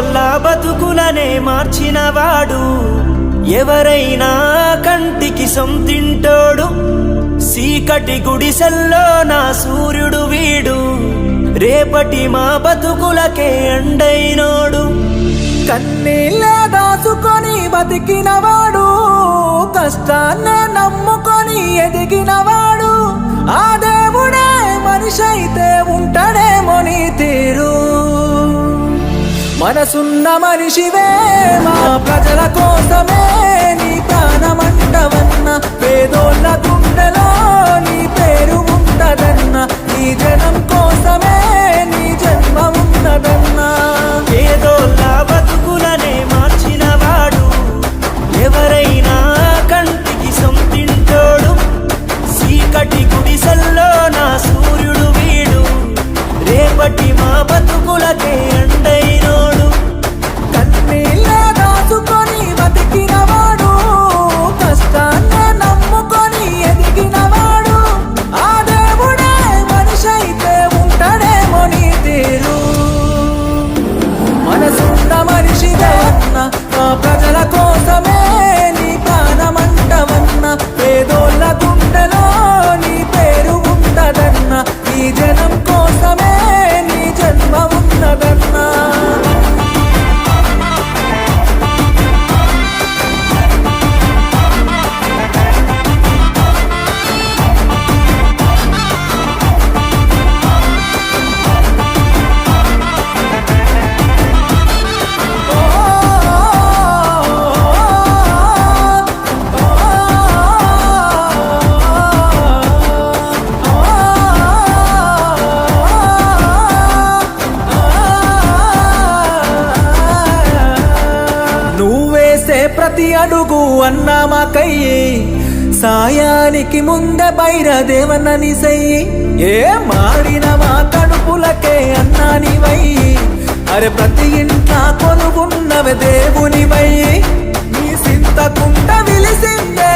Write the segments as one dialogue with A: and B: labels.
A: నా బతుకులనే మార్చినవాడు. ఎవరైనా కంటికి సొంతింటోడు. సీకటి గుడిసెల్లో నా సూర్యుడు వీడు. రేపటి మా బతుకులకే అండైనోడు.
B: కన్నీళ్ళ దాచుకొని బతికినవాడు. కష్టాన్న నమ్ముకొని ఎదిగి మనసున్న మనిషివే మా ప్రజల కోసమే నీ ప్రాణమంటవన్న పేదోళ్ళ గుండెలో నీ పేరు ఉండదన్న నీ జనం కోసమే నీ జన్మ ఉన్నదన్నా.
A: పేదోళ్ళ బతుకులనే మార్చినవాడు ఎవరైనా కంటికి సొంతింటోడు. సీకటి గుడిసల్లో నా సూర్యుడు వీడు రేపటి మా బతుకులకే అండైనోడు.
B: ప్రతి అడుగు అన్నా మాకయ్యి సాయానికి ముందే బైరదేవన్నని సెయ్యి ఏ మాడిన మా కడుపులకే అన్నా నీవయ్యి. అరే ప్రతి ఇంట్లో కొనుగున్నవే దేవునివయ్యి. నీ సింతకుంట విలిసిందే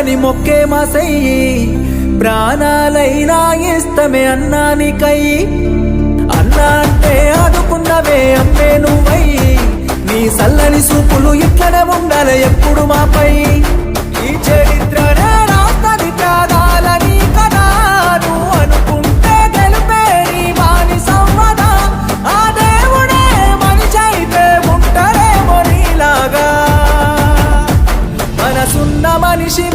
B: అని మొక్కే ప్రాణాలైనా ఇస్తమే అన్నానికై. అన్నా అంటే ఆదుకున్నవే అమ్మే నువ్వై నీ సల్లని సూపులు ఇట్లనే ఉండాలి ఎప్పుడు మాపై. ఈ చరిత్ర రాస్తది ప్రాణాలని మనిషి